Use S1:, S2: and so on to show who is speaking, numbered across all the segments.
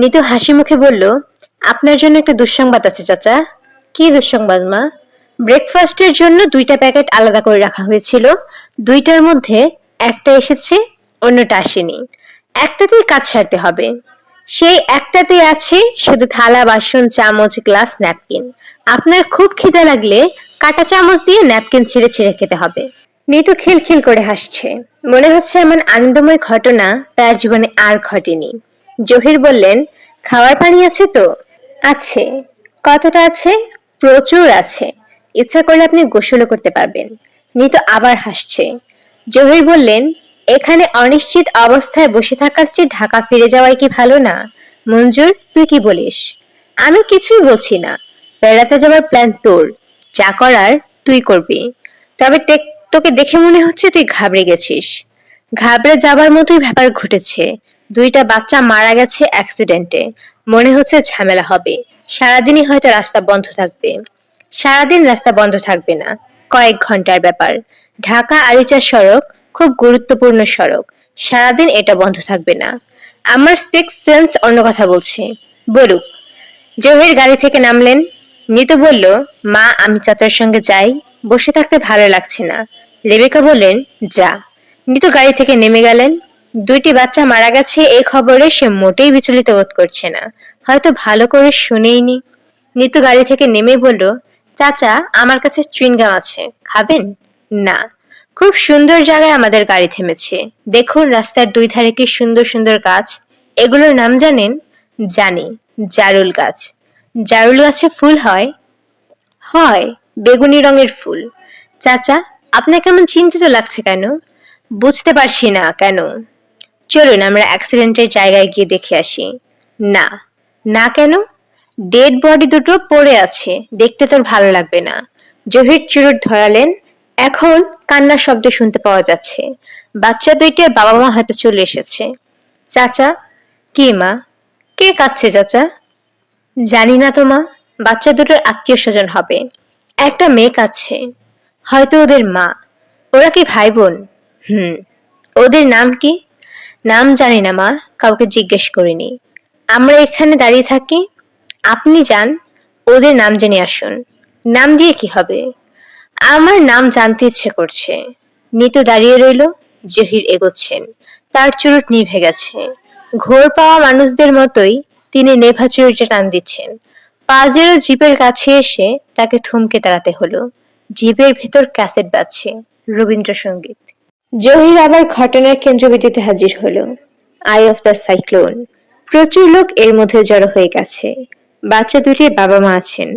S1: নিতু হাসি মুখে বলল, আপনার জন্য একটা দুঃসংবাদ আছে চাচা। কি দুঃসংবাদ, মা? ব্রেকফাস্টের জন্য দুইটা প্যাকেট আলাদা করে রাখা হয়েছিল। দুইটার মধ্যে একটা এসেছে, অন্যটা আসেনি। একটাতেই কাজ সারতে হবে। সেই একটাতে আছে শুধু থালা, বাসন, চামচ, গ্লাস, ন্যাপকিন। আপনার খুব খিদে লাগলে কাটা চামচ দিয়ে ন্যাপকিন ছিঁড়ে ছিঁড়ে খেতে হবে। নিতু খিলখিল করে হাসছে। মনে হচ্ছে এমন আনন্দময় ঘটনা তার জীবনে আর ঘটেনি। জহির বললেন, খাওয়ার পানি আছে তো? আছে। কতটা আছে? প্রচুর আছে। ইচ্ছা করলে আপনি গোসলও করতে পারবেন। নিতু আবার হাসছে। জহির বললেন, এখানে অনিশ্চিত অবস্থায় বসে থাকার চেয়ে ঢাকা ফিরে যাওয়াই কি ভালো না? মঞ্জুর, তুই কি বলিস? আমি কিছুই বলছি না। বেড়াতে যাওয়ার প্ল্যান তোর। যা করার তুই করবি। তবে তোকে দেখে মনে হচ্ছে তুই ঘাবড়ে গেছিস। ঘাবড়ে যাবার মতোই ব্যাপার ঘটেছে। দুইটা বাচ্চা মারা গেছে অ্যাক্সিডেন্টে মনে হচ্ছে ঝামেলা হবে। সারাদিনই হয়তো রাস্তা বন্ধ থাকবে। সারাদিন রাস্তা বন্ধ থাকবে না। কয়েক ঘণ্টার ব্যাপার। ঢাকা আরিচা সড়ক খুব গুরুত্বপূর্ণ সড়ক। সারাদিন এটা বন্ধ থাকবে না। আমার সিক্স সেন্স অন্য কথা বলছে। বলুক, জহির গাড়ি থেকে নামলেন। নিতু বলল, মা, আমি চাচার সঙ্গে যাই। বসে থাকতে ভালো লাগছে না। রেবেকা বললেন, যা। নিতু গাড়ি থেকে নেমে গেলেন। দুইটি বাচ্চা মারা গেছে এই খবরে সে মোটেই বিচলিত বোধ করছে না। হয়তো ভালো করে শুনেইনি। নিতু গাড়ি থেকে নেমে বলল, চাচা, আমার কাছে চুইংগাম আছে। খাবেন? না। খুব সুন্দর জায়গায় আমাদের গাড়ি থেমেছে। দেখুন রাস্তার দুই ধারে কি সুন্দর সুন্দর গাছ। এগুলোর নাম জানেন? জানি। জারুল গাছ। জারুল গাছে ফুল হয়? হয়, বেগুনি রঙের ফুল। চাচা আপনাকে কেমন চিন্তিত লাগছে কেন? বুঝতে পারছি না কেন। চলুন আমরা অ্যাক্সিডেন্টের জায়গায় গিয়ে দেখে আসি। না। না কেন? ডেড বডি দুটো পড়ে আছে। দেখতে তোর ভালো লাগবে না। জহির চুরুট ধরালেন। এখন কান্নার শব্দ শুনতে পাওয়া যাচ্ছে। বাচ্চা দুইটার বাবা মা হয়তো চলে এসেছে। চাচা, কি মা? কে কাচ্ছে চাচা? জানি না তো মা। বাচ্চা দুটোর আত্মীয় স্বজন হবে। একটা মেয়ে কাছে হয়তো ওদের মা। ওরা কি ভাই বোন হুম। ওদের নাম কি? নাম জানি না, মা। কাউকে জিজ্ঞেস করিনি। আমরা এখানে দাঁড়িয়ে থাকি। আপনি যান, ওদের নাম জেনে আসুন। নাম দিয়ে কি হবে? আমার নাম জানতে ইচ্ছে করছে। নিতু দাঁড়িয়ে রইল, জহির এগোচ্ছেন। তার চুরুট নিভে গেছে। ঘোর পাওয়া মানুষদের মতোই তিনি নেভা চুরুটে টান দিচ্ছেন। পাজেরও জিপের কাছে এসে তাকে থমকে দাঁড়াতে হলো। জিপের ভেতর ক্যাসেট বাজছে। রবীন্দ্রসঙ্গীত। জহির আবার ঘটনার কেন্দ্রবিন্দুতে হাজির হলো। আই অফ দ্য সাইক্লোন প্রচুর লোক এর মধ্যে জড়ো হয়ে গেছে। বাচ্চা দুটির বাবা মা আছেন।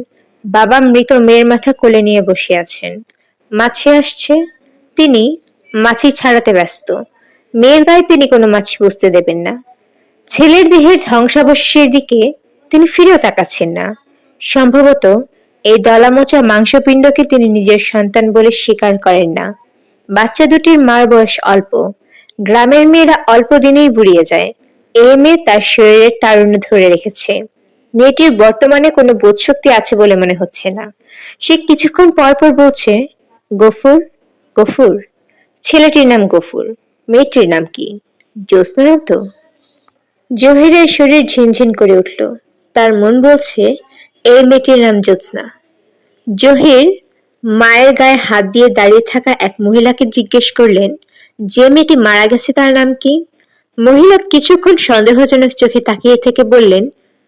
S1: বাবা মৃত মেয়ের মাথা কোলে নিয়ে বসে আছেন। মাছি আসছে। তিনি মাছি ছাড়াতে ব্যস্ত। মেয়ের গায়ে তিনি কোনো মাছি বুঝতে দেবেন না। ছেলের দেহের ধ্বংসাবশেষের দিকে তিনি ফিরেও তাকাচ্ছেন না। সম্ভবত এই দলামোচা মাংসপিণ্ডকে তিনি নিজের সন্তান বলে স্বীকার করেন না। বাচ্চা দুটির মার বয়স অল্প। গ্রামের মেয়েরা অল্প দিনেই বুড়িয়ে যায়। এই মেয়ে তার শরীরের তারুণ্য ধরে রেখেছে। মেয়েটির বর্তমানে কোনো বোধশক্তি আছে বলে মনে হচ্ছে না। সে কিছুক্ষণ পর পর বলছে, গফুর গফুর, ছেলেটির নাম গফুর, মেয়েটির নাম কি? জ্যোৎস্না তো? জহিরের শরীর ঝিনঝিন করে উঠল। তার মন বলছে, এই মেয়েটির নাম জ্যোৎস্না। জহির মায়ের গায়ে হাত দিয়ে দাঁড়িয়ে থাকা এক মহিলাকে জিজ্ঞেস করলেন, যে মেয়েটি মারা গেছে তার নাম কি? মহিলা কিছুক্ষণ সন্দেহজনক চোখে তাকিয়ে থেকে বললেন,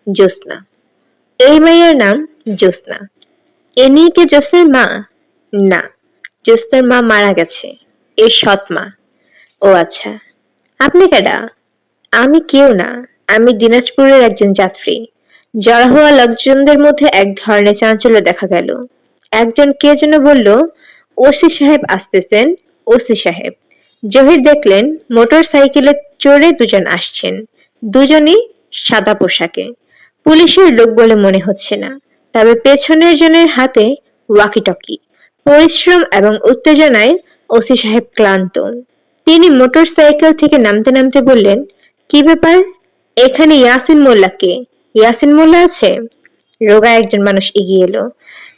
S1: জ্যোৎস্না। এই মেয়ের নাম জ্যোৎস্না। নিয়ে কি জ্যোৎস্নার মা? না, জ্যোৎস্নার মা মারা গেছে এর সৎ মা। ও আচ্ছা আপনি কেডা? আমি কেউ না, আমি দিনাজপুরের একজন যাত্রী। জড়ো হওয়া লোকজনদের মধ্যে এক ধরনের চাঞ্চল্য দেখা গেল। একজন কে যেন বলল, ওসি সাহেব আসতেছেন, ওসি সাহেব। জহির দেখলেন, মোটর সাইকেলে চড়ে দুজন আসছেন। দুজনই সাদা পোশাকে। পুলিশের লোক বলে মনে হচ্ছে না, তবে পেছনের জনের হাতে ওয়াকিটকি পরিশ্রম এবং উত্তেজনায় ওসি সাহেব ক্লান্ত। তিনি মোটর সাইকেল থেকে নামতে নামতে বললেন, কি ব্যাপার? এখানে ইয়াসিন মোল্লা কে? ইয়াসিন মোল্লা আছে? রোগা একজন মানুষ এগিয়ে এলো।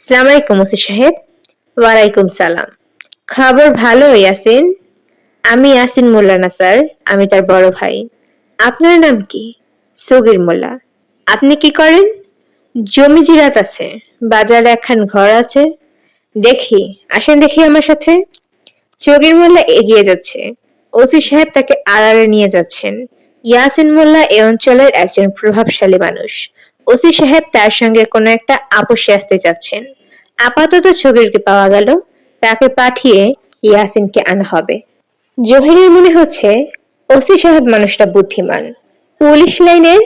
S1: সালাম আলাইকুম, ওসি সাহেব। ওয়ালাইকুম সালাম। খবর ভালো ইয়াসিন? আমি ইয়াসিন মোল্লা না স্যার। আমি তার বড় ভাই। আপনার নাম কি? সগির মোল্লা। আপনি কি করেন? জমি জিরাত আছে, বাজারে একখান ঘর আছে। দেখি, আসেন দেখি আমার সাথে। চগির মোল্লা এগিয়ে যাচ্ছে। ওসি সাহেব তাকে আড়ালে নিয়ে যাচ্ছেন। ইয়াসিন মোল্লা এ অঞ্চলের একজন প্রভাবশালী মানুষ। ওসি সাহেব তার সঙ্গে কোনো একটা আপোষে আসতে চাচ্ছেন আপাতত ছবিরকে পাওয়া গেল? তাকে পাঠিয়ে ইয়াসিনকে আনা হবে। জহিরের মনে হচ্ছে ওসি সাহেব মানুষটা বুদ্ধিমান। পুলিশ লাইনের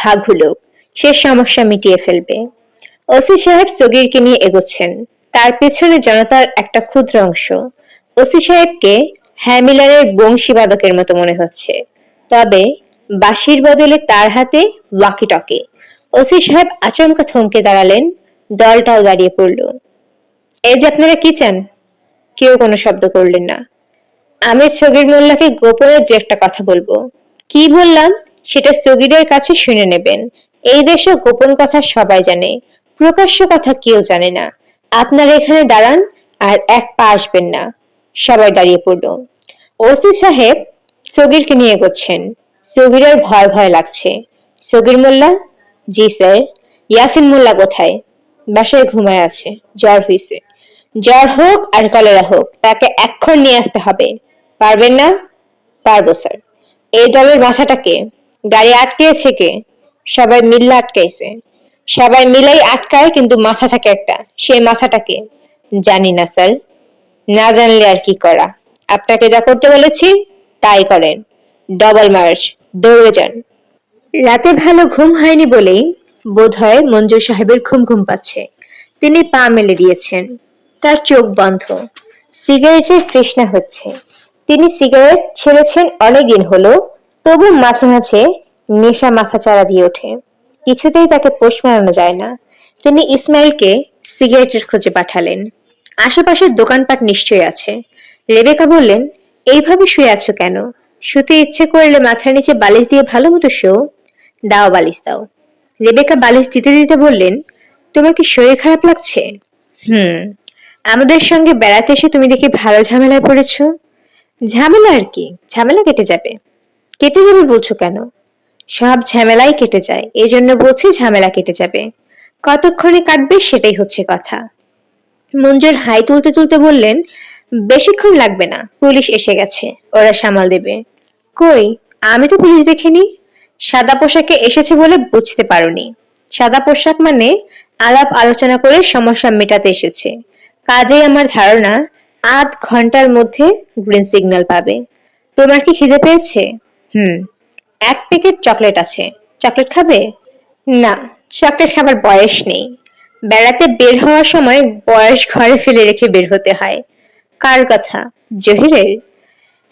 S1: ঘাঘুলোক সে সমস্যা মিটিয়ে ফেলবে। ওসি সাহেব সগিরকে নিয়ে এগোচ্ছেন। তার পেছনে জনতার একটা ক্ষুদ্র অংশ। ওসি সাহেবকে হ্যামিলারের বংশীবাদকের মতো মনে হচ্ছে। তবে বাঁশির বদলে তার হাতে ওয়াকি টকে ওসি সাহেব আচমকা থমকে দাঁড়ালেন, দলটাও দাঁড়িয়ে পড়ল। এই যে আপনারা কি চান? কেউ কোনো শব্দ করলেন না। আমি সগির মোল্লাকে গোপনে দু একটা কথা বলব। কি বললাম? সেটা সগিরের কাছে শুনে নেবেন। এই দেশে গোপন কথা সবাই জানে, প্রকাশ্য কথা কেউ জানে না। আপনারা এখানে দাঁড়ান আর এক পা আসবেন না। সবাই দাঁড়িয়ে পড়ল। ওসি সাহেব সগিরকে নিয়ে এগোচ্ছেন। সগিরের ভয় ভয় লাগছে। সগির মোল্লা জি, স্যার। ইয়াসিন মোল্লা কোথায়? বাসায় ঘুমায় আছে। জ্বর হয়েছে জ্বর হোক আর কলেরা হোক, তাকে এক্ষণ নিয়ে আসতে হবে। পারবেন না? পারব, স্যার। এই দলের মাথাটাকে গাড়ি আটকেছে কে? সবাই মিল্লা আটকাইছে। সবাই মিলাই আটকায়, কিন্তু মাথা থাকে একটা। সেই মাথাটাকে জানি না, স্যার। না জানলে আর কি করা? আপনাকে যা করতে বলেছি, তাই করেন। ডবল মার্চ, দৌড়ে যান। রাতে ভালো ঘুম হয়নি বলেই বোধহয় মঞ্জু সাহেবের ঘুম ঘুম পাচ্ছে। তিনি পা মেলে দিয়েছেন। তার চোখ বন্ধ। সিগারেটের তৃষ্ণা হচ্ছে। তিনি সিগারেট ছেড়েছেন অনেকদিন হলো, তবু মাঝে মাঝে নেশা মাথা চারা দিয়ে ওঠে। কিছুতেই তাকে পোষ মানানো যায় না। তিনি ইসমাইলকে সিগারেটের খোঁজে পাঠালেন। আশেপাশের দোকানপাট নিশ্চয়ই আছে। রেবেকা বললেন, এইভাবে শুয়ে আছো কেন? শুতে ইচ্ছে করলে মাথার নিচে বালিশ দিয়ে ভালো মতো শো। দাও বালিশ দাও। রেবেকা বালিশ দিতে দিতে বললেন, তোমার কি শরীর খারাপ লাগছে? হুম, আমাদের সঙ্গে বেড়াতে এসে তুমি দেখি ভালো ঝামেলায় পড়েছ। ঝামেলা আর কি, ঝামেলা কেটে যাবে। কেটে যাবে বলছো কেন? সব ঝামেলাই কেটে যায় এই জন্য বলছি ঝামেলা কেটে যাবে। কতক্ষণে কাটবে সেটাই হচ্ছে কথা। মঞ্জুর হাই তুলতে তুলতে বললেন, বেশিক্ষণ লাগবে না, পুলিশ এসে গেছে, ওরা সামাল দেবে। কই, আমি তো পুলিশ দেখিনি? সাদা পোশাকে এসেছে বলে বুঝতে পারোনি। সাদা পোশাক মানে আলাপ আলোচনা করে সমস্যা মেটাতে এসেছে। কাজেই আমার ধারণা, আধ ঘণ্টার মধ্যে গ্রিন সিগন্যাল পাবে। তোমার কি খিদে পেয়েছে? হুম, এক প্যাকেট চকলেট আছে। চকলেট খাবে? না, চকলেট খাবার বয়স নেই। বেড়াতে বের হওয়ার সময় বয়স ঘরে ফেলে রেখে বের হতে হয়। কার কথা? জহিরের?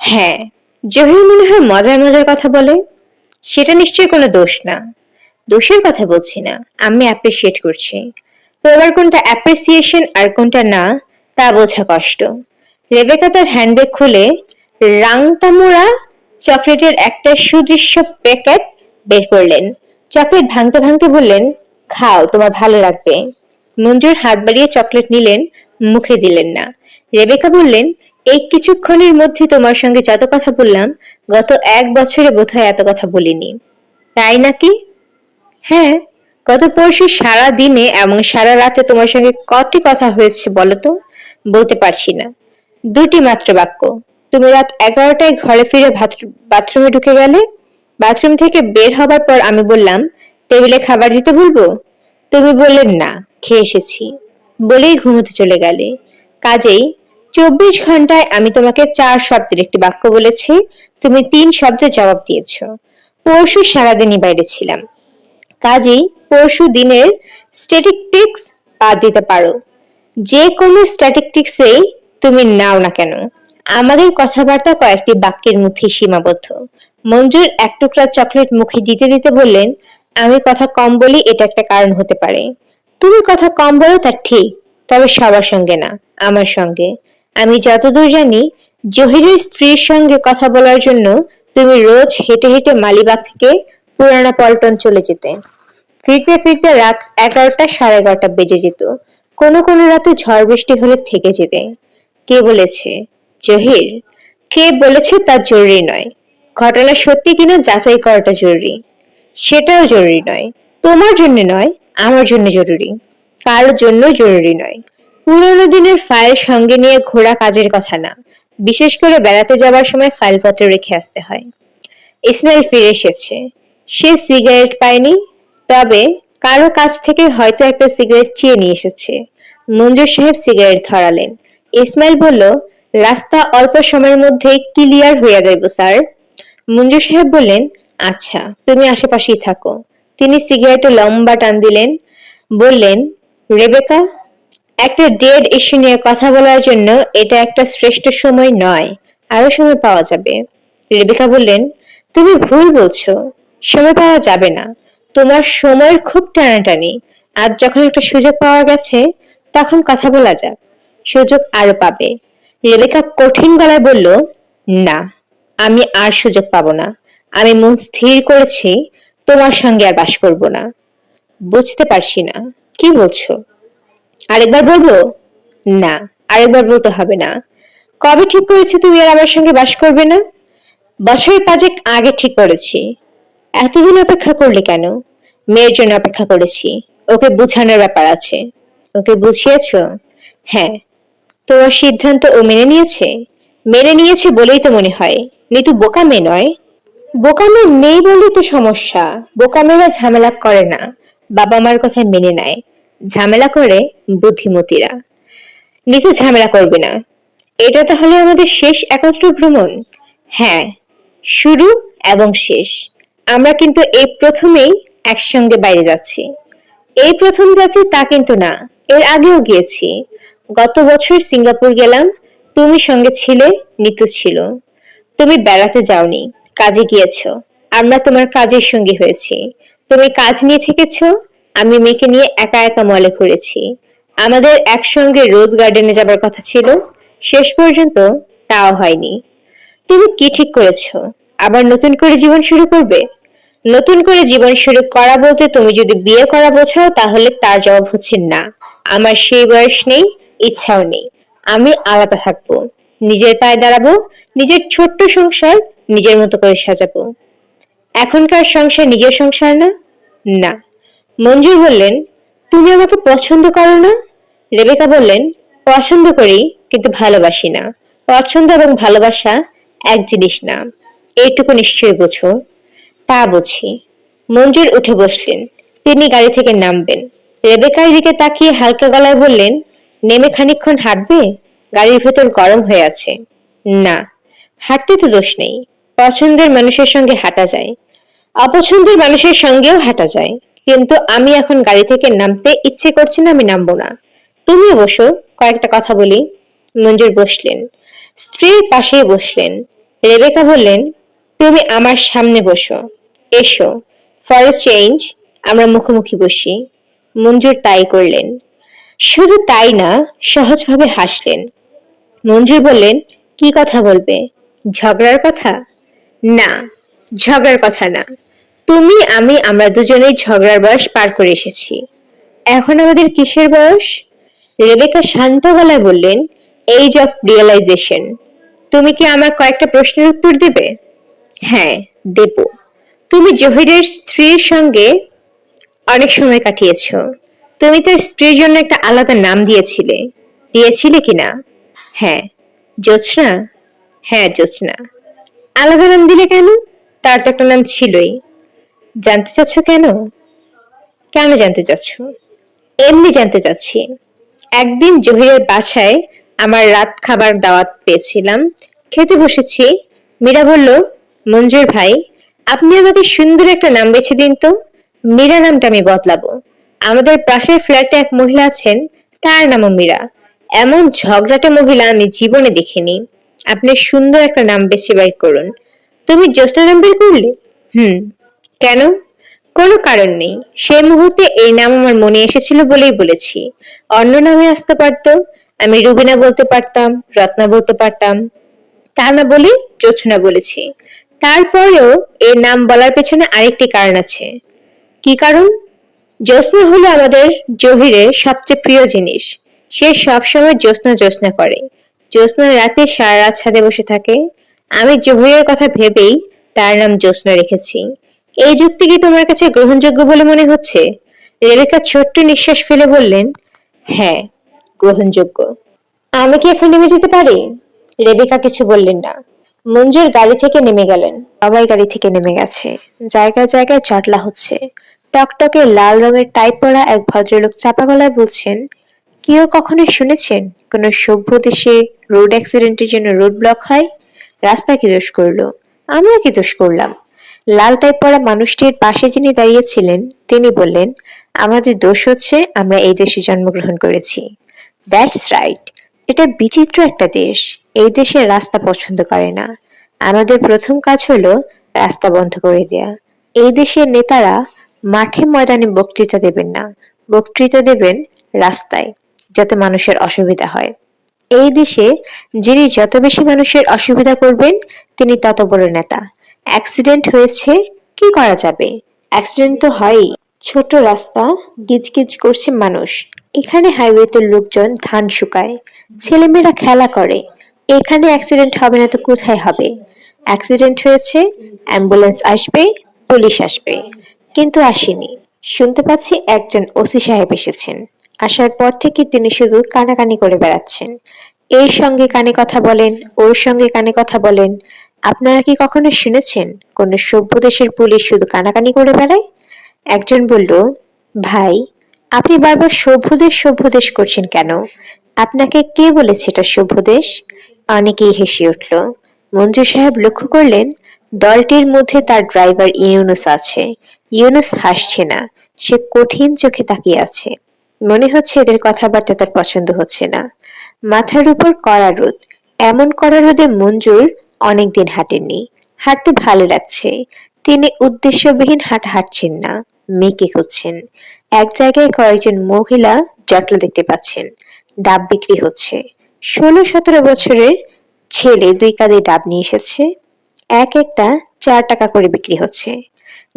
S1: হ্যাঁ জহির মনে হয় মজার মজার কথা বলে। সেটা নিশ্চয়ই কোনো দোষ না। দোষের কথা বলছি না, আমি অ্যাপ্রিসিয়েট করছি। তোমার কোনটা অ্যাপ্রিসিয়েশন আর কোনটা না, তা বোঝা কষ্ট। রেবেকা তার হ্যান্ডব্যাগ খুলে রাংতামোড়া চকলেটের একটা সুদৃশ্য প্যাকেট বের করলেন। চকলেট ভাঙতে ভাঙতে বললেন, খাও, তোমার ভালো লাগবে। মঞ্জুর হাত বাড়িয়ে চকলেট নিলেন, মুখে দিলেন না। রেবেকা বললেন এই কিছুক্ষণের মধ্যে তোমার সঙ্গে যত কথা বললাম, গত এক বছরে বোধহয় এত কথা বলিনি। তাই নাকি? হ্যাঁ গত পরশু সারা দিনে এবং সারা রাতে তোমার সঙ্গে কটি কথা হয়েছে বলো তো? বলতে পারছি না। দুটি মাত্র বাক্য। তুমি রাত এগারোটায় ঘরে ফিরে বাথরুমে ঢুকে গেলে? বাথরুম থেকে বের হবার পর আমি বললাম, টেবিলে খাবার দিতে ভুলবো? তুমি বললেন না, খেয়ে এসেছি। বলেই ঘুমোতে চলে গেলে। কাজেই চব্বিশ ঘন্টায় আমি তোমাকে চার শব্দের একটি বাক্য বলেছি। তুমি তিন শব্দে জবাব দিয়েছ। পরশু সারাদিনই বাইরে ছিলাম। কাজেই পরশু দিনের স্ট্যাটিস্টিক্স বাদ দিতে পারো। যে কোনো স্ট্যাটিস্টিক্সেই তুমি নাও না কেন। আমাদের কথাবার্তা কয়েকটি বাক্যের মধ্যে সীমাবদ্ধ। মঞ্জুর এক টুকরা চকলেট মুখে দিতে দিতে বললেন, আমি কথা কম বলি, এটা একটা কারণ হতে পারে। তুমি কথা কম বলো তা ঠিক, তবে সবার সঙ্গে না, আমার সঙ্গে। আমি যতদূর জানি, জহিরের স্ত্রীর সঙ্গে কথা বলার জন্য তুমি রোজ হেঁটে হেঁটে মালিবাগ থেকে পুরানা পল্টন চলে যেতে। ফিরতে ফিরতে রাত এগারোটা সাড়ে এগারোটা বেজে যেত। কোনো কোনো রাতে ঝড় বৃষ্টি হলে থেকে যেতে। কে বলেছে? জহির? কে বলেছে তা জরুরি নয়। ঘটনা সত্যি কিনা যাচাই করাটা জরুরি। সেটাও জরুরি নয়। তোমার জন্য নয়, আমার জন্য জরুরি। কারোর জন্য জরুরি নয়। পুরোনো দিনের ফাইল সঙ্গে নিয়ে ঘোরা কাজের কথা না। বিশেষ করে বেড়াতে যাওয়ার সময় ফাইলপত্র রেখে আসতে হয়। ইসমাইল ফিরে এসেছে। সে সিগারেট পায়নি, তবে কারও কাছ থেকে হয়তো একটা সিগারেট চেয়ে নিয়ে এসেছে। মঞ্জুর সাহেব সিগারেট ধরালেন। ইসমাইল বলল, রাস্তা অল্প সময়ের মধ্যে ক্লিয়ার হয়ে যাইব স্যার মঞ্জুর সাহেব বললেন আচ্ছা তুমি আশেপাশেই থাকো। তিনি সিগারেটে লম্বা টান দিলেন, বললেন, রেবেকা একটা ডেড ইস্যু নিয়ে কথা বলার জন্য এটা একটা শ্রেষ্ঠ সময় নয় আরও সময় পাওয়া যাবে। রেবেকা বললেন, তুমি ভুল বলছো, সময় পাওয়া যাবে না। তোমার সময়ের খুব টানাটানি। আজ যখন একটা সুযোগ পাওয়া গেছে, তখন কথা বলা যাক। সুযোগ আরও পাবে। রেবেকা কঠিন গলায় বলল, না, আমি আর সুযোগ পাবো না। আমি মন স্থির করেছি, তোমার সঙ্গে আর বাস করব না। বুঝতে পারছি না। কি বলছো? আরেকবার বলব? না, আরেকবার বলতে হবে না। কবে ঠিক করেছি তুমি আর আমার সঙ্গে বাস করবে না? বছরের পাঁচেক আগে ঠিক করেছি। এতদিন অপেক্ষা করলে কেন? মেয়ের জন্য অপেক্ষা করেছি। ওকে বুঝানোর ব্যাপার আছে। ওকে বুঝিয়েছ? হ্যাঁ। তোমার সিদ্ধান্ত ও মেনে নিয়েছে? মেনে নিয়েছে বলেই তো মনে হয়। নিতু বোকা মেয়ে নয়। বোকা মেয়ে নেই বলেই তো সমস্যা। বোকা মেয়েরা ঝামেলা করে না। বাবা মার কথা মেনে নেয়। ঝামেলা করে বুদ্ধিমতীরা। নিতু ঝামেলা করবে না। এটা তাহলে আমাদের শেষ একত্র ভ্রমণ? হ্যাঁ শুরু এবং শেষ। আমরা কিন্তু এই প্রথমেই একসঙ্গে বাইরে যাচ্ছি। এই প্রথম যাচ্ছি তা কিন্তু না, এর আগেও গিয়েছি। গত বছর সিঙ্গাপুর গেলাম, তুমি সঙ্গে ছিলে, নিতু ছিল। তুমি বেড়াতে যাওনি, কাজে গিয়েছো। আমরা তোমার কাজের সঙ্গী হয়েছি। তুমি কাজ নিয়ে থেকেছো আমি মেয়েকে নিয়ে একা একা মলে ঘুরেছি। আমাদের একসঙ্গে রোজ গার্ডেনে যাবার কথা ছিল, শেষ পর্যন্ত তাও হয়নি। তুমি কি ঠিক করেছ? আবার নতুন করে জীবন শুরু করবে? নতুন করে জীবন শুরু করা বলতে তুমি যদি বিয়ে করা বোঝাও, তাহলে তার জবাব হচ্ছে না। আমার সেই বয়স নেই, ইচ্ছাও নেই। আমি আলাদা থাকব। নিজের পায়ে দাঁড়াবো, নিজের ছোট্ট সংসার নিজের মতো করে সাজাবো। এখনকার সংসার নিজের সংসার না? না। মঞ্জুর বললেন, তুমি আমাকে পছন্দ করো না? রেবেকা বললেন, পছন্দ করি, কিন্তু ভালোবাসি না। পছন্দ এবং ভালোবাসা এক জিনিস না। এইটুকু নিশ্চয়ই বোঝো? তা বুঝি। মঞ্জুর উঠে বসলেন। তিনি গাড়ি থেকে নামবেন। রেবেকার দিকে তাকিয়ে হালকা গলায় বললেন, নেমে খানিকক্ষণ হাঁটবে? গাড়ির ভেতর গরম হয়ে আছে। না, হাঁটতে তো দোষ নেই। পছন্দের মানুষের সঙ্গে হাঁটা যায়। অপছন্দের মানুষের সঙ্গেও হাঁটা যায়। কিন্তু আমি এখন গাড়ি থেকে নামতে ইচ্ছে করছে না, আমি নামবো না। তুমি বসো, কয়েকটা কথা বলি। মঞ্জুর বসলেন। স্ত্রীর পাশেই বসলেন। রেবেকা বললেন, তুমি আমার সামনে বসো। এসো। ফর চেঞ্জ, আমরা মুখোমুখি বসি। মঞ্জুর তাই করলেন। শুধু তাই না, সহজভাবে হাসলেন। মঞ্জুর বললেন, কি কথা বলবে? ঝগড়ার কথা? না, ঝগড়ার কথা না। তুমি, আমি, আমরা দুজনেই ঝগড়ার বয়স পার করে এসেছি। এখন আমাদের কিসের বয়স? রেবেকা শান্ত গলায় বললেন এইজ অফ রিয়েলাইজেশন তুমি কি আমার কয়েকটা প্রশ্নের উত্তর দেবে? হ্যাঁ দেব। তুমি জহিরের স্ত্রীর সঙ্গে অনেক সময় কাটিয়েছ। তুমি তার স্ত্রীর জন্য একটা আলাদা নাম দিয়েছিলে। দিয়েছিলে কিনা হ্যাঁ। জ্যোৎস্না? হ্যাঁ জ্যোৎস্না। আলাদা নাম দিলে কেন? তার তো একটা নাম ছিলই। জানতে চাচ্ছ কেন? কেন জানতে চাচ্ছ? এমনি জানতে চাচ্ছি। একদিন জহিরের বাসায় আমার রাত খাবার দাওয়াত পেয়েছিলাম। খেতে বসেছি। মীরা বলল, মঞ্জুর ভাই, আপনি আমাকে সুন্দর একটা নাম বেছে দিন তো। মীরা নামটা আমি বদলাবো। আমাদের পাশের ফ্ল্যাটে এক মহিলা আছেন, তার নামও মীরা। এমন ঝগড়াটে মহিলা আমি জীবনে দেখিনি। আপনি সুন্দর একটা নাম বেছে বের করুন। তুমি জ্যোৎস্না নাম বের করলে? হুম কেন? কোনো কারণ নেই। সেই মুহূর্তে এই নাম আমার মনে এসেছিল বলেই বলেছি। অন্য নামে আসতে পারতো, আমি রুবিনা বলতে পারতাম, রত্না বলতে পারতাম। তা না বলে জোছনা বলেছি। তারপরেও এর নাম বলার পেছনে আরেকটি কারণ আছে। কি কারণ? জ্যোৎস্না হলো আমাদের জহিরের সবচেয়ে প্রিয় জিনিস। সে সবসময় জ্যোৎস্না জ্যোৎস্না করে। জ্যোৎস্না রাতে সারা রাত ছাদে বসে থাকে। আমি জহিরের কথা ভেবেই তার নাম জ্যোৎস্না রেখেছি। এই যুক্তি কি তোমার কাছে গ্রহণযোগ্য বলে মনে হচ্ছে? রেবেকা ছোট্ট নিঃশ্বাস ফেলে বললেন হ্যাঁ গ্রহণযোগ্য। আমি কি এখন নেমে যেতে পারি? রেবেকা কিছু বললেন না। মঞ্জুর গাড়ি থেকে নেমে গেলেন। সবাই গাড়ি থেকে নেমে গেছে। জায়গায় জায়গায় জটলা হচ্ছে। টকটকে লাল রঙের টাই পরা এক ভদ্রলোক চাপা গলায় বলছেন, কেউ কখনো শুনেছেন কোন সভ্য দেশে রোড অ্যাক্সিডেন্টের জন্য রোড ব্লক হয়? রাস্তা কি দোষ করল? আমরা কি দোষ করলাম? লাল টাই পরা মানুষটির পাশে যিনি দাঁড়িয়েছিলেন, তিনি বললেন, আমাদের দোষ হচ্ছে আমরা এই দেশে জন্মগ্রহণ করেছি। দ্যাটস রাইট এটা বিচিত্র একটা দেশ। এই দেশের রাস্তা পছন্দ করে না। আমাদের প্রথম কাজ হলো রাস্তা বন্ধ করে দেয়া। এই দেশের নেতারা মাঠে ময়দানে বক্তৃতা দেবেন না। বক্তৃতা দেবেন রাস্তায়, যাতে মানুষের অসুবিধা হয়। এই দেশে যিনি যত বেশি মানুষের অসুবিধা করবেন, তিনি তত বড় নেতা। অ্যাক্সিডেন্ট হয়েছে, কি করা যাবে? অ্যাক্সিডেন্ট তো হয়ই। ছোট রাস্তা, গিজগিজ করছে মানুষ। এখানে হাইওয়েতে লোকজন ধান শুকায়। ছেলেমেয়েরা খেলা করে। এখানে অ্যাক্সিডেন্ট হবে না তো কোথায় হবে? অ্যাক্সিডেন্ট হয়েছে, অ্যাম্বুলেন্স আসবে, পুলিশ আসবে। কিন্তু আসেনি। শুনতে পাচ্ছি একজন ওসি সাহেব এসেছেন। আসার পর থেকে তিনি শুধু কানাকানি করে বেড়াচ্ছেন। এর সঙ্গে কানে কথা বলেন, ওর সঙ্গে কানে কথা বলেন। আপনারা কি কখনো শুনেছেন কোন সভ্য দেশের পুলিশ শুধু কানাকানি করে বেড়ায়? একজন বলল, ভাই, আপনি বারবার সভ্য দেশ সভ্য দেশ করছেন কেন? আপনাকে কে বলেছে এটা সভ্য দেশ? অনেকেই হেসে উঠল, মঞ্জু সাহেব, লক্ষ্য করলেন? দলটির মধ্যে তার ড্রাইভার ইউনুস আছে। ইউনুস হাসছে না, সে কঠিন চোখে তাকিয়ে আছে। মনে হচ্ছে এদের কথাবার্তা তার পছন্দ হচ্ছে না। মাথার উপর কড়া রোদ, এমন কড়া রোদে মঞ্জুর অনেকদিন হাঁটেননি। হাঁটতে ভালো লাগছে। তিনি উদ্দেশ্যবিহীন হাঁটা হাঁটছেন না, মেয়েকে খুঁজছেন। এক জায়গায় কয়েকজন মহিলা জটলা দেখতে পাচ্ছেন। ডাব বিক্রি হচ্ছে। ষোলো সতেরো বছরের ছেলে দুই কাঁধে ডাব নিয়ে এসেছে। এক একটা চার টাকা করে বিক্রি হচ্ছে।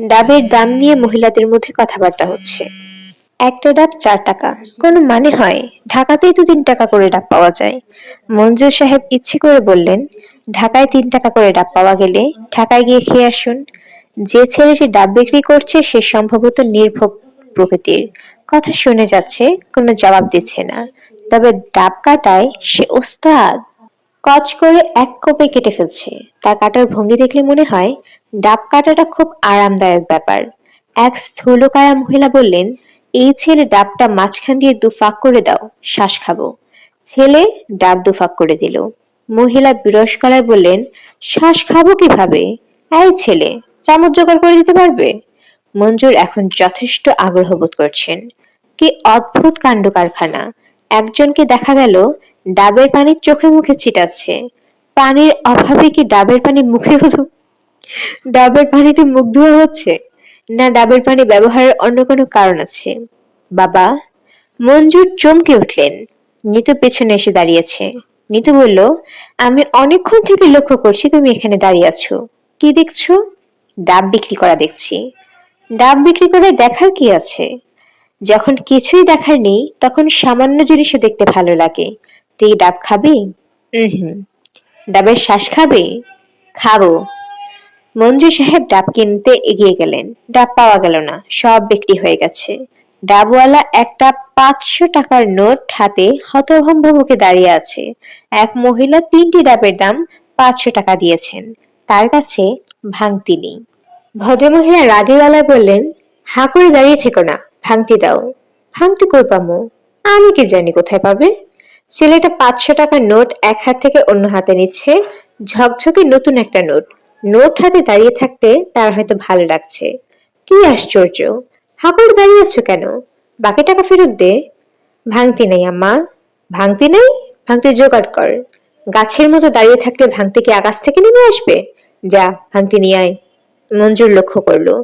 S1: ডাবের দাম নিয়ে মহিলাদের মধ্যে কথাবার্তা হচ্ছে। একটা ডাব চার টাকা। কোনো মানে হয়? ঢাকাতেই তো তিন টাকা করে ডাব পাওয়া যায়। মঞ্জুর সাহেব ইচ্ছে করে বললেন, ঢাকায় তিন টাকা করে ডাব পাওয়া গেলে ঢাকায় গিয়ে খেয়ে আসুন। যে ছেলেটি ডাব বিক্রি করছে, সে সম্ভবত নির্ভব প্রকৃতির। কথা শুনে যাচ্ছে, কোনো জবাব দিচ্ছে না। তবে ডাব কাটায় সে ওস্তাদ। কচ করে এক কোপে কেটে ফেলছে। তার কাটার ভঙ্গি দেখলে মনে হয়, ডাব কাটাটা খুব আরামদায়ক ব্যাপার। এক স্থূলকায়া মহিলা বললেন এই ছেলে ডাবটা মাঝখান দিয়ে দু ফাঁক করে দাও, শ্বাস খাব। ছেলে ডাব দু ফাঁক করে দিল। মহিলা বিরস গলায় বললেন, শ্বাস খাব কীভাবে? এই ছেলে, চামচ জোগাড় করে দিতে পারবে? মঞ্জুর এখন যথেষ্ট আগ্রহ বোধ করছেন। কি অদ্ভুত কাণ্ড কারখানা। একজনকে দেখা গেল, ডাবের পানি চোখে মুখে ছিটাচ্ছে। পানির অভাবে কি ডাবের পানি মুখে ডাবের পানিতে মুখ ধোয়া হচ্ছে? না ডাবের পানি ব্যবহারের অন্য কোনো কারণ আছে। বাবা, মঞ্জুর চমকে উঠলেন। নিতু পেছনে এসে দাঁড়িয়েছে। নিতু বলল, আমি অনেকক্ষণ থেকে লক্ষ্য করছি তুমি এখানে দাঁড়িয়ে আছো। কি দেখছ? ডাব বিক্রি করা দেখছি। ডাব বিক্রি করে দেখার কি আছে? যখন কিছুই দেখার নেই, তখন সামান্য জিনিসও দেখতে ভালো লাগে। তুই ডাব খাবি? হুম। ডাবের শ্বাস খাবে? খাব। মঞ্জু সাহেব ডাব কিনতে এগিয়ে গেলেন। ডাব পাওয়া গেল না, সব বিক্রি হয়ে গেছে। ডাবওয়ালা একটা পাঁচশো টাকার নোট হাতে হতভম্ব মুখে দাঁড়িয়ে আছে। এক মহিলা তিনটি ডাবের দাম পাঁচশো টাকা দিয়েছেন। তার কাছে ভাঙতি নেই। ভদ্রমহিলা রাগে গলায় বললেন, হা করে দাঁড়িয়ে থেকো না, ভাঙতি দাও। ভাঙতি কই পামো আমি কি জানি কোথায় পাবে? ছেলেটা পাঁচশো টাকার নোট এক হাত থেকে অন্য হাতে নিচ্ছে। ঝকঝকে নতুন একটা নোট। নোট হাতে দাঁড়িয়ে থাকতে তার হয়তো ভালো লাগছে। কি আশ্চর্য! হা করে দাঁড়িয়ে আছো কেন? বাকি টাকা ফেরত দে। ভাঙতি নেই, আম্মা। ভাঙতি নেই? ভাঙতি জোগাড় কর। গাছের মতো দাঁড়িয়ে থাকলে ভাঙতি কি আকাশ থেকে নেমে আসবে? যা, ভাঙতি নিয়ে আয়। মঞ্জুর লক্ষ্য করল।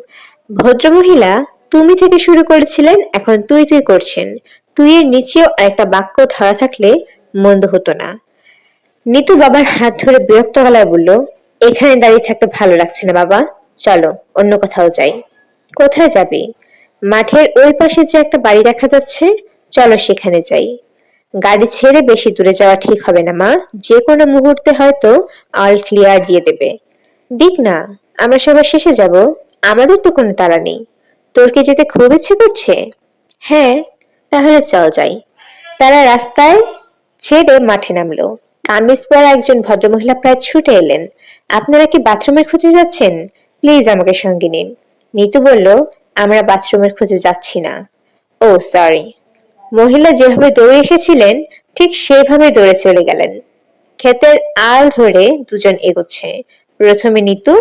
S1: ভদ্রমহিলা, তুমি থেকে শুরু করেছিলেন, এখন তুই তুই করছেন। তুই এর নিচেও একটা বাক্য ধরা থাকলে মন্দ হতো না। নিতু বাবার হাত ধরে বিরক্ত গলায় বলল এখানে দাঁড়িয়ে থাকতে ভালো লাগছে না, বাবা। চলো, অন্য কোথাও যাই। কোথায় যাবি? মাঠের ওই পাশে যে একটা বাড়ি দেখা যাচ্ছে, চলো সেখানে যাই। গাড়ি ছেড়ে বেশি দূরে যাওয়া ঠিক হবে না, মা। যে কোনো মুহূর্তে হয়তো অল ক্লিয়ার দিয়ে দেবে। দিক না, আমরা সবার শেষে যাব। আমাদের তো কোনো তাড়া নেই। তোর কি যেতে খুব ইচ্ছে করছে? হ্যাঁ তাহলে চল যাই। তারা রাস্তায় ছেড়ে মাঠে নামলো। কামিজ পরা একজন ভদ্রমহিলা প্রায় ছুটে এলেন। আপনারা কি বাথরুমের খোঁজে যাচ্ছেন? প্লিজ আমাকে সঙ্গে নিন। নিতু বলল, আমরা বাথরুমের খোঁজে যাচ্ছি না। ও সরি মহিলা যেভাবে দৌড়ে এসেছিলেন, ঠিক সেভাবে দৌড়ে চলে গেলেন। ক্ষেতের আল ধরে দুজন এগোচ্ছে। প্রথমে নিতু,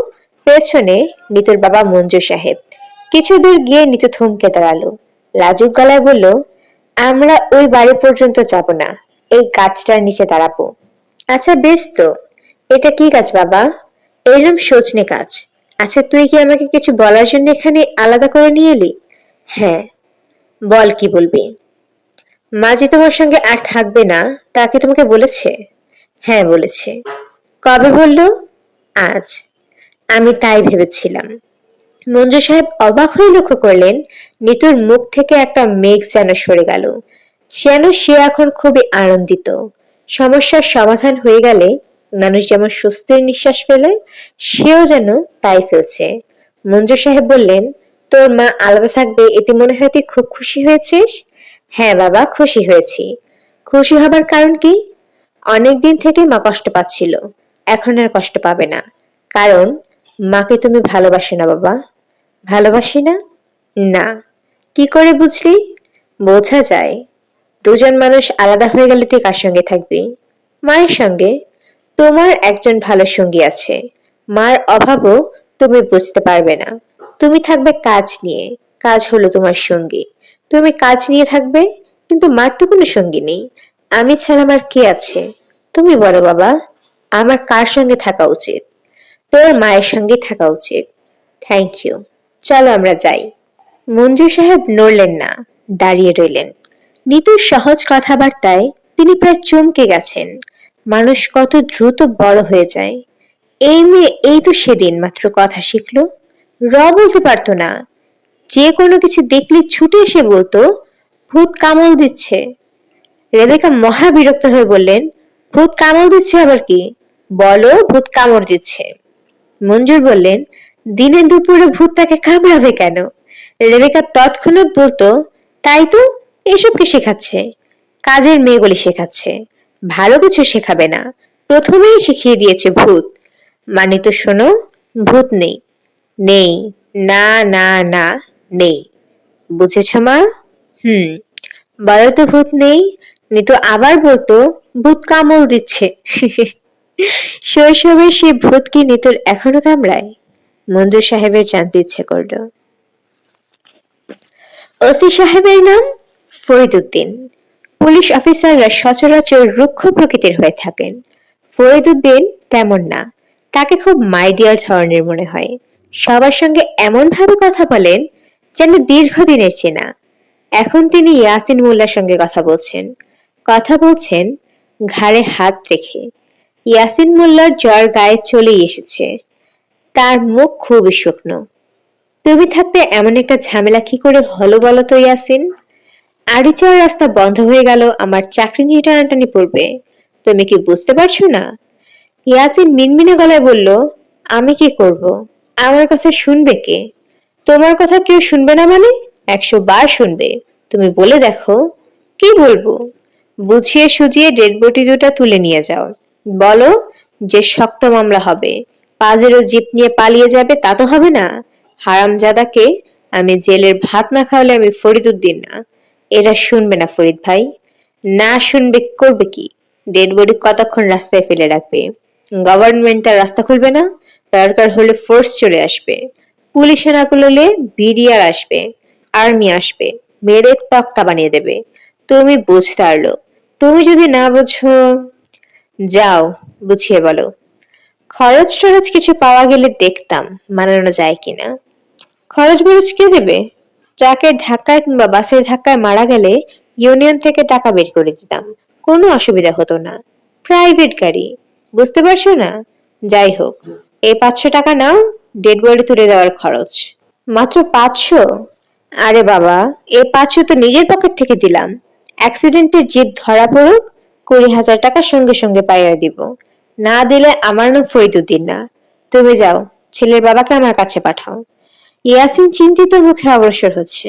S1: পেছনে নিতুর বাবা মঞ্জু সাহেব। কিছু দূর গিয়ে নিতু থমকে দাঁড়াল। লাজুক গলায় বলল, আমরা ওই বাড়ি পর্যন্ত যাব না। এই গাছটার নিচে দাঁড়াবো। আচ্ছা বেশ তো। এটা কি কাজ, বাবা? এরম সজনে কাজ। আচ্ছা তুই কি আমাকে কিছু বলার জন্য এখানে আলাদা করে নিয়ে এলি? হ্যাঁ। বল কি বলবি? মা যে তোমার সঙ্গে আর থাকবে না, তা কি তোমাকে বলেছে? হ্যাঁ বলেছে। কবে বলল? আজ। আমি তাই ভেবেছিলাম। মঞ্জু সাহেব অবাক হয়ে লক্ষ্য করলেন, নিতুর মুখ থেকে একটা মেঘ যেন সরে গেল। যেন সে এখন খুবই আনন্দিত। সমস্যার সমাধান হয়ে গেলে মানুষ যেমন স্বস্তির নিঃশ্বাস ফেলে, সেও যেন তাই ফেলছে। মঞ্জু সাহেব বললেন, তোর মা আলাদা থাকবে, এতে মনে হয় তুই খুব খুশি হয়েছিস? হ্যাঁ বাবা, খুশি হয়েছি। খুশি হবার কারণ কি? অনেকদিন থেকে মা কষ্ট পাচ্ছিল, এখন আর কষ্ট পাবে না। কারণ, মাকে তুমি ভালোবাসো না বাবা। ভালোবাসি না? না। কি করে বুঝলি? বোঝা যায়, দুজন মানুষ আলাদা হয়ে গেলে তুই কার সঙ্গে থাকবি? মায়ের সঙ্গে। তোমার একজন ভালো সঙ্গী আছে। মার অভাবও তুমি বুঝতে পারবে না। তুমি থাকবে কাজ নিয়ে। কাজ হলো তোমার সঙ্গী। তুমি কাজ নিয়ে থাকবে, কিন্তু মার তো কোনো সঙ্গী নেই। আমি ছাড়া আমার কে আছে? তুমি বলো বাবা, আমার কার সঙ্গে থাকা উচিত? তোর মায়ের সঙ্গে থাকা উচিত। থ্যাংক ইউ চলো আমরা যাই। মঞ্জু সাহেব নড়লেন না, দাঁড়িয়ে রইলেন। নিতুর সহজ কথাবার্তায় তিনি প্রায় চমকে গেছেন। মানুষ কত দ্রুত বড় হয়ে যায়। এই মেয়ে, এই তো সেদিন মাত্র কথা শিখলো। র বলতে পারতো না। যে কোনো কিছু দেখলে ছুটে এসে বলতো, ভূত কামড় দিচ্ছে। রেবেকা মহা বিরক্ত হয়ে বললেন, ভূত কামড় দিচ্ছে আবার কি? বলো, ভূত কামড় দিচ্ছে। মঞ্জুর বললেন, দিনে দুপুরে ভূত তাকে কামড়াবে কেন? রেবেকা তৎক্ষণাৎ বলতো, তাই তো, এসবকে শেখাচ্ছে। কাজের মেয়েগুলি শেখাচ্ছে। ভালো কিছু শেখাবে না। প্রথমেই শিখিয়ে দিয়েছে ভূত। মানে তো শোনো, ভূত নেই। নেই, না না না, নেই। বুঝেছ মা? হুম। বলো তো ভূত নেই নিতু আবার বলতো, ভূত কামড় দিচ্ছে। শৈশবে সে ভূত কি নিতুর এখনও কামড়ায়। মঞ্জু সাহেবের জানতে ইচ্ছে করল। ওসি সাহেবের নাম ফরিদুদ্দিন পুলিশ অফিসাররা সচরাচর রুক্ষ প্রকৃতির হয়ে থাকেন। ফরিদুদ্দিন তেমন না। তাকে খুব মাইডিয়ার ধরনের মনে হয়। সবার সঙ্গে এমন ভাবে কথা বলেন যেন দীর্ঘদিনের চেনা। এখন তিনি ইয়াসিন মোল্লার সঙ্গে কথা বলছেন। কথা বলছেন ঘাড়ে হাত রেখে। ইয়াসিন মোল্লার জ্বর গায়ে চলেই এসেছে। তার মুখ খুবই শুকনো। তুমি থাকতে এমন একটা ঝামেলা কি করে হলো বলো তো, ইয়াসিন? আড়ি চাওয়ার রাস্তা বন্ধ হয়ে গেল, আমার চাকরি নিয়ে টানাটানি পড়বে। তুমি কি বুঝতে পারছ না? ইয়াসিন মিনমিনে গলায় বলল, আমি কি করব? আমার কথা শুনবে কে? তোমার কথা কেউ শুনবে না মানে? একশো বার শুনবে। তুমি বলে দেখো, কি বলব? বুঝিয়ে সুজিয়ে ডেড বডি দুটা তুলে নিয়ে যাও। বলো, যে শক্ত মামলা হবে। পাজেরও জিপ নিয়ে পালিয়ে যাবে তা তো হবে না। হারামজাদাকে আমি জেলের ভাত না খাওয়ালে আমি ফরিদ উদ্দিন না। এরা শুনবে না ফরিদ ভাই। না শুনবে করবে কি? ডেড বডি কতক্ষণ রাস্তায় ফেলে রাখবে? গভর্নমেন্ট তার রাস্তা খুলবে না? দরকার হলে ফোর্স চলে আসবে। পুলিশে না করলে বিডিআর আসবে। আর্মি আসবে। মেরে তক্তা বানিয়ে দেবে। তুমি বুঝতে পারল তুমি যদি না বুঝো, যাও, বুঝিয়ে বলো। খরচ টরচ কিছু পাওয়া গেলে দেখতাম, মানানো যায় কিনা। খরচ বরচ কে দেবে? ট্রাকের ধাক্কায় কিংবা বাসের ধাক্কায় মারা গেলে ইউনিয়ন থেকে টাকা বের করে দিতাম। কোনো অসুবিধা হতো না। প্রাইভেট গাড়ি। বুঝতে পারছ না? যাই হোক এই পাঁচশো টাকা নাও, ডেড বডি তুলে দেওয়ার খরচ। মাত্র পাঁচশো? আরে বাবা এই পাঁচশো তো নিজের পকেট থেকে দিলাম। অ্যাক্সিডেন্টের জিপ ধরা পড়ুক, কুড়ি হাজার টাকা সঙ্গে সঙ্গে পাইয়া দিব। না দিলে আমার নাম ফরিদুদ্দিন না। তুমি যাও, ছেলের বাবাকে আমার কাছে পাঠাও। ইয়াসিন চিন্তিত মুখে অগ্রসর হচ্ছে।